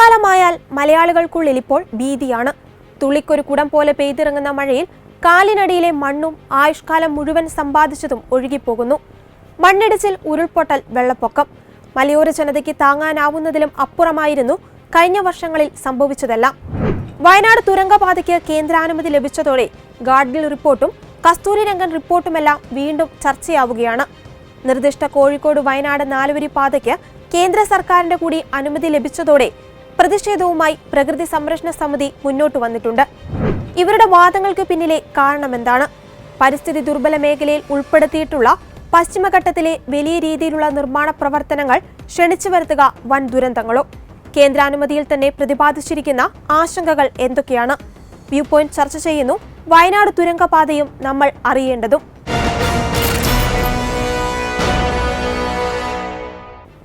മഴക്കാലമായാൽ മലയാളികൾക്കുള്ളിൽ ഇപ്പോൾ ഭീതിയാണ്. തുള്ളിക്കൊരു കുടം പോലെ പെയ്തിറങ്ങുന്ന മഴയിൽ കാലിനടിയിലെ മണ്ണും ആയുഷ്കാലം മുഴുവൻ സമ്പാദിച്ചതും ഒഴുകിപ്പോകുന്നു. മണ്ണിടിച്ചിൽ ഉരുൾപൊട്ടൽ വെള്ളപ്പൊക്കം മലയോര ജനതയ്ക്ക് താങ്ങാനാവുന്നതിലും അപ്പുറമായിരുന്നു കഴിഞ്ഞ വർഷങ്ങളിൽ സംഭവിച്ചതെല്ലാം. വയനാട് തുരങ്കപാതയ്ക്ക് കേന്ദ്രാനുമതി ലഭിച്ചതോടെ ഗാഡ്ഗിൽ റിപ്പോർട്ടും കസ്തൂരി രംഗൻ റിപ്പോർട്ടുമെല്ലാം വീണ്ടും ചർച്ചയാവുകയാണ്. നിർദ്ദിഷ്ട കോഴിക്കോട് വയനാട് നാലുവരി പാതയ്ക്ക് കേന്ദ്ര സർക്കാരിന്റെ കൂടി അനുമതി ലഭിച്ചതോടെ പ്രതിഷേധവുമായി പ്രകൃതി സംരക്ഷണ സമിതി മുന്നോട്ട് വന്നിട്ടുണ്ട്. ഇവരുടെ വാദങ്ങൾക്ക് പിന്നിലെ കാരണമെന്താണ് പരിസ്ഥിതി ദുർബല മേഖലയിൽ ഉൾപ്പെടുത്തിയിട്ടുള്ള പശ്ചിമഘട്ടത്തിലെ വലിയ രീതിയിലുള്ള നിർമ്മാണ പ്രവർത്തനങ്ങൾ ക്ഷണിച്ചു വരുത്തുക വൻ ദുരന്തങ്ങളോ. കേന്ദ്രാനുമതിയിൽ തന്നെ പ്രതിപാദിച്ചിരിക്കുന്ന ആശങ്കകൾ എന്തൊക്കെയാണ്? വ്യൂ പോയിന്റ് ചർച്ച ചെയ്യുന്നു വയനാട് തുരങ്കപാതയും നമ്മൾ അറിയേണ്ടതും.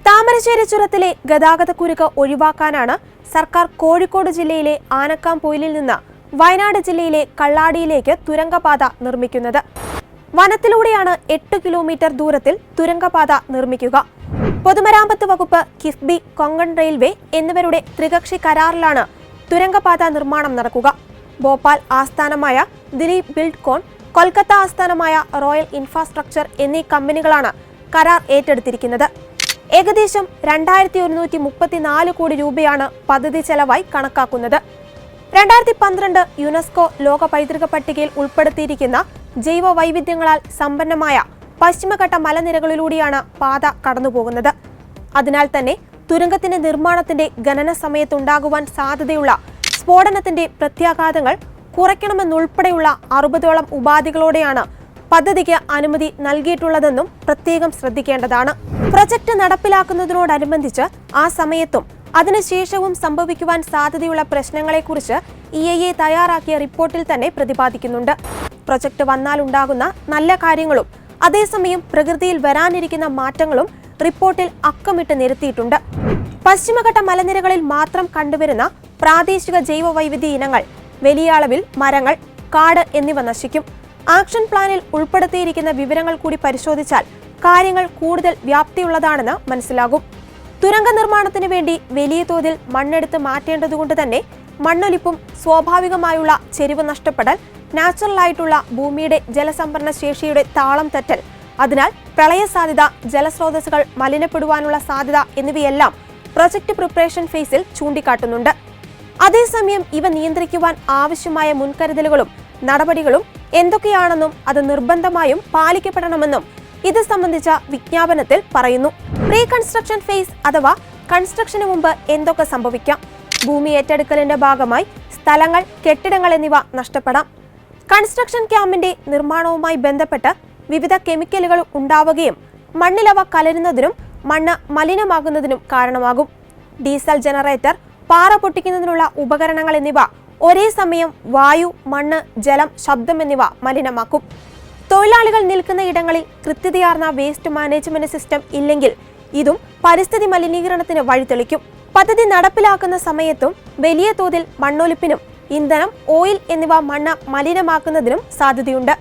താമരശ്ശേരി ചുരത്തിലെ ഗതാഗതക്കുരുക്ക് ഒഴിവാക്കാനാണ് സർക്കാർ കോഴിക്കോട് ജില്ലയിലെ ആനക്കാംപൊയിലിൽ നിന്ന് വയനാട് ജില്ലയിലെ കള്ളാടിയിലേക്ക് തുരങ്കപാത നിർമ്മിക്കുന്നത്. വനത്തിലൂടെയാണ് എട്ട് കിലോമീറ്റർ ദൂരത്തിൽ തുരങ്കപാത നിർമ്മിക്കുക. പൊതുമരാമത്ത് വകുപ്പ് കിഫ്ബി കൊങ്കൺ റെയിൽവേ എന്നിവരുടെ ത്രികക്ഷി കരാറിലാണ് തുരങ്കപാത നിർമ്മാണം നടക്കുക. ഭോപ്പാൽ ആസ്ഥാനമായ ദിലീപ് ബിൽഡ്കോൺ കൊൽക്കത്ത ആസ്ഥാനമായ റോയൽ ഇൻഫ്രാസ്ട്രക്ചർ എന്നീ കമ്പനികളാണ് കരാർ ഏറ്റെടുത്തിരിക്കുന്നത്. ഏകദേശം രണ്ടായിരത്തി ഒരുന്നൂറ്റി മുപ്പത്തിനാല് കോടി രൂപയാണ് പദ്ധതി ചെലവായി കണക്കാക്കുന്നത്. രണ്ടായിരത്തി പന്ത്രണ്ട് യുനെസ്കോ ലോക പൈതൃക പട്ടികയിൽ ഉൾപ്പെടുത്തിയിരിക്കുന്ന ജൈവ വൈവിധ്യങ്ങളാൽ സമ്പന്നമായ പശ്ചിമഘട്ട മലനിരകളിലൂടെയാണ് പാത കടന്നുപോകുന്നത്. അതിനാൽ തന്നെ തുരങ്കത്തിന്റെ നിർമ്മാണത്തിന്റെ ഖനന സമയത്തുണ്ടാകുവാൻ സാധ്യതയുള്ള സ്ഫോടനത്തിന്റെ പ്രത്യാഘാതങ്ങൾ കുറയ്ക്കണമെന്നുൾപ്പെടെയുള്ള അറുപതോളം ഉപാധികളോടെയാണ് പദ്ധതിക്ക് അനുമതി നൽകിയിട്ടുള്ളതെന്നും പ്രത്യേകം ശ്രദ്ധിക്കേണ്ടതാണ്. പ്രൊജക്ട് നടപ്പിലാക്കുന്നതിനോടനുബന്ധിച്ച് ആ സമയത്തും അതിനുശേഷവും സംഭവിക്കുവാൻ സാധ്യതയുള്ള പ്രശ്നങ്ങളെക്കുറിച്ച് ഇ എ തയ്യാറാക്കിയ റിപ്പോർട്ടിൽ തന്നെ പ്രതിപാദിക്കുന്നുണ്ട്. പ്രൊജക്ട് വന്നാലുണ്ടാകുന്ന നല്ല കാര്യങ്ങളും അതേസമയം പ്രകൃതിയിൽ വരാനിരിക്കുന്ന മാറ്റങ്ങളും റിപ്പോർട്ടിൽ അക്കമിട്ട് നിരത്തിയിട്ടുണ്ട്. പശ്ചിമഘട്ട മലനിരകളിൽ മാത്രം കണ്ടുവരുന്ന പ്രാദേശിക ജൈവവൈവിധ്യ ഇനങ്ങൾ വലിയ അളവിൽ മരങ്ങൾ കാട് എന്നിവ നശിക്കും. ആക്ഷൻ പ്ലാനിൽ ഉൾപ്പെടുത്തിയിരിക്കുന്ന വിവരങ്ങൾ കൂടി പരിശോധിച്ചാൽ കാര്യങ്ങൾ കൂടുതൽ വ്യാപ്തിയുള്ളതാണെന്ന് മനസ്സിലാകും. തുരങ്ക നിർമ്മാണത്തിന് വേണ്ടി വലിയ തോതിൽ മണ്ണെടുത്ത് മാറ്റേണ്ടതുകൊണ്ട് തന്നെ മണ്ണൊലിപ്പും സ്വാഭാവികമായുള്ള ചെരിവ് നഷ്ടപ്പെടൽ നാച്ചുറൽ ആയിട്ടുള്ള ഭൂമിയുടെ ജലസംഭരണ ശേഷിയുടെ താളം തെറ്റൽ അതിനാൽ പ്രളയ സാധ്യത ജലസ്രോതസ്സുകൾ മലിനപ്പെടുവാനുള്ള സാധ്യത എന്നിവയെല്ലാം പ്രൊജക്ട് പ്രിപ്പറേഷൻ ഫേസിൽ ചൂണ്ടിക്കാട്ടുന്നുണ്ട്. അതേസമയം ഇവ നിയന്ത്രിക്കുവാൻ ആവശ്യമായ മുൻകരുതലുകളും നടപടികളും എന്തൊക്കെയാണെന്നും അത് നിർബന്ധമായും പാലിക്കപ്പെടണമെന്നും ഇത് സംബന്ധിച്ച വിജ്ഞാപനത്തിൽ പറയുന്നു. പ്രീ കൺസ്ട്രക്ഷൻ ഫേസ് അഥവാ കൺസ്ട്രക്ഷന് മുമ്പ് എന്തൊക്കെ സംഭവിക്കാം? ഭൂമി ഏറ്റെടുക്കലിന്റെ ഭാഗമായി സ്ഥലങ്ങൾ കെട്ടിടങ്ങൾ എന്നിവ നഷ്ടപ്പെടാം. കൺസ്ട്രക്ഷൻ ക്യാമ്പിന്റെ നിർമ്മാണവുമായി ബന്ധപ്പെട്ട് വിവിധ കെമിക്കലുകൾ ഉണ്ടാവുകയും മണ്ണിലവ കലരുന്നതിനും മണ്ണ് മലിനമാകുന്നതിനും കാരണമാകും. ഡീസൽ ജനറേറ്റർ പാറ പൊട്ടിക്കുന്നതിനുള്ള ഉപകരണങ്ങൾ എന്നിവ ഒരേ സമയം വായു മണ്ണ് ജലം ശബ്ദം എന്നിവ മലിനമാക്കും. തൊഴിലാളികൾ നിൽക്കുന്ന ഇടങ്ങളിൽ കൃത്യതയാർന്ന വേസ്റ്റ് മാനേജ്മെന്റ് സിസ്റ്റം ഇല്ലെങ്കിൽ ഇതും പരിസ്ഥിതി മലിനീകരണത്തിന് വഴിതെളിക്കും. പദ്ധതി നടപ്പിലാക്കുന്ന സമയത്തും വലിയ തോതിൽ മണ്ണൊലിപ്പിനും ഇന്ധനം ഓയിൽ എന്നിവ മണ്ണ് മലിനമാക്കുന്നതിനും സാധ്യതയുണ്ട്.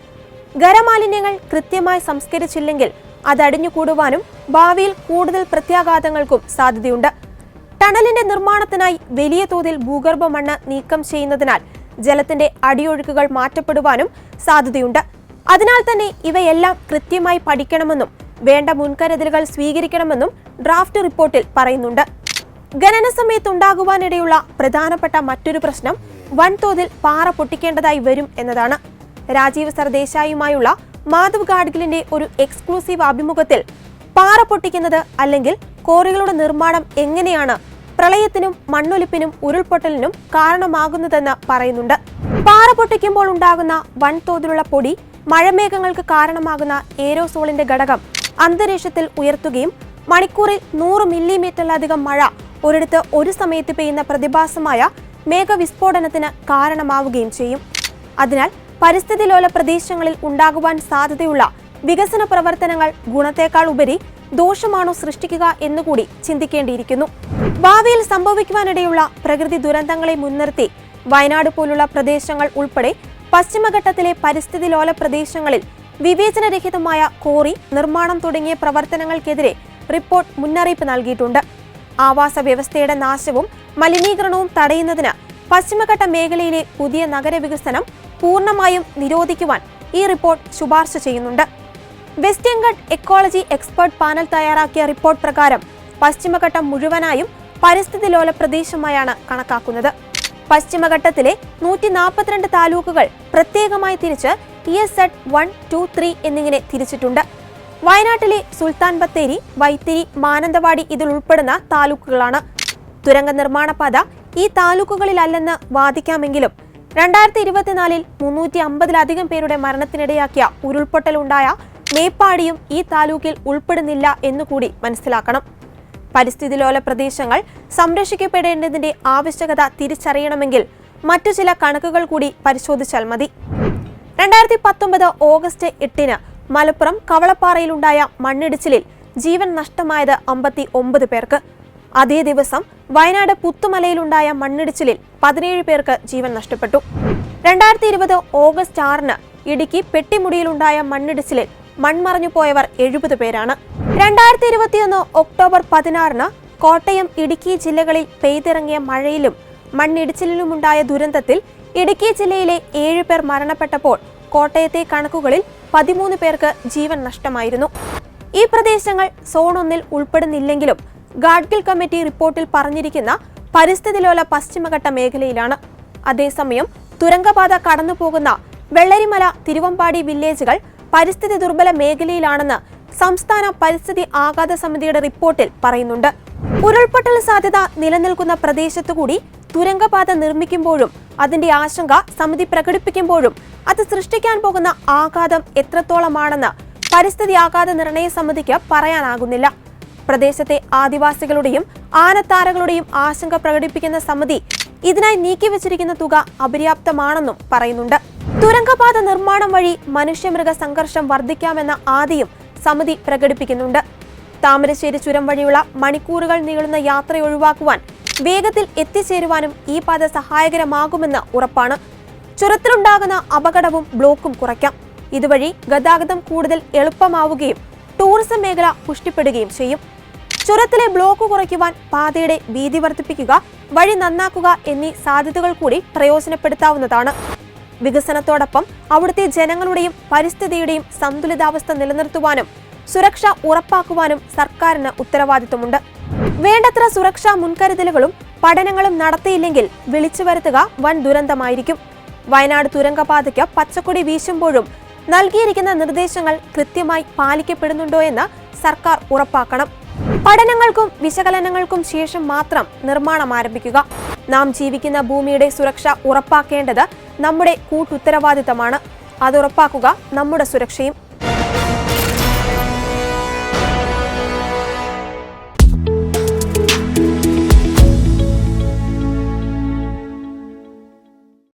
ഖരമാലിന്യങ്ങൾ കൃത്യമായി സംസ്കരിച്ചില്ലെങ്കിൽ അത് അടിഞ്ഞുകൂടുവാനും ഭാവിയിൽ കൂടുതൽ പ്രത്യാഘാതങ്ങൾക്കും സാധ്യതയുണ്ട്. ടണലിന്റെ നിർമ്മാണത്തിനായി വലിയ തോതിൽ ഭൂഗർഭ മണ്ണ് നീക്കം ചെയ്യുന്നതിനാൽ ജലത്തിന്റെ അടിയൊഴുക്കുകൾ മാറ്റപ്പെടുവാനും സാധ്യതയുണ്ട്. അതിനാൽ തന്നെ ഇവയെല്ലാം കൃത്യമായി പഠിക്കണമെന്നും വേണ്ട മുൻകരുതലുകൾ സ്വീകരിക്കണമെന്നും ഡ്രാഫ്റ്റ് റിപ്പോർട്ടിൽ പറയുന്നുണ്ട്. ഖനന സമയത്തുണ്ടാകുവാനിടയുള്ള പ്രധാനപ്പെട്ട മറ്റൊരു പ്രശ്നം വൻതോതിൽ പാറ പൊട്ടിക്കേണ്ടതായി വരും എന്നതാണ്. രാജീവ് സർദേശായിയുമായുള്ള മാധവ് ഗാഡ്ഗിലിന്റെ ഒരു എക്സ്ക്ലൂസീവ് അഭിമുഖത്തിൽ പാറ പൊട്ടിക്കുന്നത് അല്ലെങ്കിൽ കോറികളുടെ നിർമ്മാണം എങ്ങനെയാണ് പ്രളയത്തിനും മണ്ണൊലിപ്പിനും ഉരുൾപൊട്ടലിനും കാരണമാകുന്നതെന്ന് പറയുന്നുണ്ട്. പാറ പൊട്ടിക്കുമ്പോൾ ഉണ്ടാകുന്ന വൻതോതിലുള്ള പൊടി മഴമേഘങ്ങൾക്ക് കാരണമാകുന്ന ഏരോസോളിന്റെ ഘടകം അന്തരീക്ഷത്തിൽ ഉയർത്തുകയും മണിക്കൂറിൽ നൂറ് മില്ലിമീറ്ററിലധികം മഴ ഒരിടത്ത് ഒരു സമയത്ത് പെയ്യുന്ന പ്രതിഭാസമായ മേഘവിസ്ഫോടനത്തിന് കാരണമാവുകയും ചെയ്യും. അതിനാൽ പരിസ്ഥിതി ലോല പ്രദേശങ്ങളിൽ ഉണ്ടാകുവാൻ സാധ്യതയുള്ള വികസന പ്രവർത്തനങ്ങൾ ഗുണത്തേക്കാൾ ഉപരി ദോഷമാണോ സൃഷ്ടിക്കുക എന്നുകൂടി ചിന്തിക്കേണ്ടിയിരിക്കുന്നു. ഭാവിയിൽ സംഭവിക്കുവാനിടയുള്ള പ്രകൃതി ദുരന്തങ്ങളെ മുൻനിർത്തി വയനാട് പോലുള്ള പ്രദേശങ്ങൾ ഉൾപ്പെടെ പശ്ചിമഘട്ടത്തിലെ പരിസ്ഥിതി ലോല പ്രദേശങ്ങളിൽ വിവേചനരഹിതമായ കോറി നിർമ്മാണം തുടങ്ങിയ പ്രവർത്തനങ്ങൾക്കെതിരെ റിപ്പോർട്ട് മുന്നറിയിപ്പ് നൽകിയിട്ടുണ്ട്. ആവാസ വ്യവസ്ഥയുടെ നാശവും മലിനീകരണവും തടയുന്നതിന് പശ്ചിമഘട്ട മേഖലയിലെ പുതിയ നഗരവികസനം പൂർണമായും നിരോധിക്കുവാൻ ഈ റിപ്പോർട്ട് ശുപാർശ ചെയ്യുന്നുണ്ട്. Western Ghat ecology expert panel തയ്യാറാക്കിയ റിപ്പോർട്ട് പ്രകാരം പശ്ചിമഘട്ടം മുഴുവനായും പരിസ്ഥിതി ലോല പ്രദേശമായാണ് കണക്കാക്കുന്നത്. പശ്ചിമഘട്ടത്തിലെ നൂറ്റി നാൽപ്പത്തിരണ്ട് താലൂക്കുകൾ പ്രത്യേകമായി തിരിച്ച് E S Z one two three എന്നിങ്ങനെ തിരിച്ചിട്ടുണ്ട്. വയനാട്ടിലെ സുൽത്താൻ ബത്തേരി വൈത്തിരി മാനന്തവാടി ഇതിൽ ഉൾപ്പെടുന്ന താലൂക്കുകളാണ്. തുരങ്ക നിർമ്മാണ പാത ഈ താലൂക്കുകളിലല്ലെന്ന് വാദിക്കാമെങ്കിലും രണ്ടായിരത്തി ഇരുപത്തിനാലിൽ മുന്നൂറ്റി അമ്പതിലധികം പേരുടെ മരണത്തിനിടയാക്കിയ ഉരുൾപൊട്ടലുണ്ടായ മേപ്പാടിയും ഈ താലൂക്കിൽ ഉൾപ്പെടുന്നില്ല എന്നുകൂടി മനസ്സിലാക്കണം. പരിസ്ഥിതി ലോല പ്രദേശങ്ങൾ സംരക്ഷിക്കപ്പെടേണ്ടതിന്റെ ആവശ്യകത തിരിച്ചറിയണമെങ്കിൽ മറ്റു ചില കണക്കുകൾ കൂടി പരിശോധിച്ചാൽ മതി. രണ്ടായിരത്തി പത്തൊമ്പത് ഓഗസ്റ്റ് എട്ടിന് മലപ്പുറം കവളപ്പാറയിലുണ്ടായ മണ്ണിടിച്ചിലിൽ ജീവൻ നഷ്ടമായത് അമ്പത്തി ഒമ്പത് പേർക്ക്. അതേ ദിവസം വയനാട് പുത്തുമലയിലുണ്ടായ മണ്ണിടിച്ചിലിൽ പതിനേഴ് പേർക്ക് ജീവൻ നഷ്ടപ്പെട്ടു. രണ്ടായിരത്തി ഇരുപത് ഓഗസ്റ്റ് ആറിന് ഇടുക്കി പെട്ടിമുടിയിലുണ്ടായ മണ്ണിടിച്ചിലിൽ മൺമറഞ്ഞു പോയവർ എഴുപത് പേരാണ്. രണ്ടായിരത്തി ഇരുപത്തിയൊന്ന് ഒക്ടോബർ പതിനാറിന് കോട്ടയം ഇടുക്കി ജില്ലകളിൽ പെയ്തിറങ്ങിയ മഴയിലും മണ്ണിടിച്ചിലിലുമുണ്ടായ ദുരന്തത്തിൽ ഇടുക്കി ജില്ലയിലെ ഏഴ് പേർ മരണപ്പെട്ടപ്പോൾ കോട്ടയത്തെ കണക്കുകളിൽ പതിമൂന്ന് പേർക്ക് ജീവൻ നഷ്ടമായിരുന്നു. ഈ പ്രദേശങ്ങൾ സോൺ ഒന്നിൽ ഉൾപ്പെടുന്നില്ലെങ്കിലും ഗാഡ്ഗിൽ കമ്മിറ്റി റിപ്പോർട്ടിൽ പറഞ്ഞിരിക്കുന്ന പരിസ്ഥിതിലോല പശ്ചിമഘട്ട മേഖലയിലാണ്. അതേസമയം തുരങ്കപാത കടന്നുപോകുന്ന വെള്ളരിമല തിരുവമ്പാടി വില്ലേജുകൾ പരിസ്ഥിതി ദുർബല മേഖലയിലാണെന്ന് സംസ്ഥാന പരിസ്ഥിതി ആഘാത സമിതിയുടെ റിപ്പോർട്ടിൽ പറയുന്നുണ്ട്. ഉരുൾപൊട്ടൽ സാധ്യത നിലനിൽക്കുന്ന പ്രദേശത്തുകൂടി തുരങ്കപാത നിർമ്മിക്കുമ്പോഴും അതിന്റെ ആശങ്ക സമിതി പ്രകടിപ്പിക്കുമ്പോഴും അത് സൃഷ്ടിക്കാൻ പോകുന്ന ആഘാതം എത്രത്തോളമാണെന്ന് പരിസ്ഥിതി ആഘാത നിർണയ സമിതിക്ക് പറയാനാകുന്നില്ല. പ്രദേശത്തെ ആദിവാസികളുടെയും ആനത്താരകളുടെയും ആശങ്ക പ്രകടിപ്പിക്കുന്ന സമിതി ഇതിനായി നീക്കിവച്ചിരിക്കുന്ന തുക അപര്യാപ്തമാണെന്നും പറയുന്നുണ്ട്. തുരങ്കപാത നിർമ്മാണം വഴി മനുഷ്യമൃഗ സംഘർഷം വർദ്ധിക്കാമെന്ന ആദിയും സമിതി പ്രകടിപ്പിക്കുന്നുണ്ട്. താമരശ്ശേരി ചുരം വഴിയുള്ള മണിക്കൂറുകൾ നീളുന്ന യാത്ര ഒഴിവാക്കുവാൻ വേഗത്തിൽ എത്തിച്ചേരുവാനും ഈ പാത സഹായകരമാകുമെന്ന് ഉറപ്പാണ്. ചുരത്തിലുണ്ടാകുന്ന അപകടവും ബ്ലോക്കും കുറയ്ക്കാം. ഇതുവഴി ഗതാഗതം കൂടുതൽ എളുപ്പമാവുകയും ടൂറിസം മേഖല പുഷ്ടിപ്പെടുകയും ചെയ്യും. ചുരത്തിലെ ബ്ലോക്ക് കുറയ്ക്കുവാൻ പാതയുടെ വീതി വർദ്ധിപ്പിക്കുക വഴി നന്നാക്കുക എന്നീ സാധ്യതകൾ കൂടി പ്രയോജനപ്പെടുത്താവുന്നതാണ്. വികസനത്തോടൊപ്പം അവിടുത്തെ ജനങ്ങളുടെയും പരിസ്ഥിതിയുടെയും സന്തുലിതാവസ്ഥ നിലനിർത്തുവാനും സുരക്ഷ ഉറപ്പാക്കുവാനും സർക്കാരിന് ഉത്തരവാദിത്വമുണ്ട്. വേണ്ടത്ര സുരക്ഷാ മുൻകരുതലുകളും പഠനങ്ങളും നടത്തിയില്ലെങ്കിൽ വിളിച്ചു വരുത്തുക വൻ ദുരന്തമായിരിക്കും. വയനാട് തുരങ്കപാതയ്ക്ക് പച്ചക്കൊടി വീശുമ്പോഴും നൽകിയിരിക്കുന്ന നിർദ്ദേശങ്ങൾ കൃത്യമായി പാലിക്കപ്പെടുന്നുണ്ടോ എന്ന് സർക്കാർ ഉറപ്പാക്കണം. പഠനങ്ങൾക്കും വിശകലനങ്ങൾക്കും ശേഷം മാത്രം നിർമ്മാണം ആരംഭിക്കുക. നാം ജീവിക്കുന്ന ഭൂമിയുടെ സുരക്ഷ ഉറപ്പാക്കേണ്ടത് നമ്മുടെ കൂട്ടുത്തരവാദിത്തമാണ്. അത് ഉറപ്പാക്കുക നമ്മുടെ സുരക്ഷയും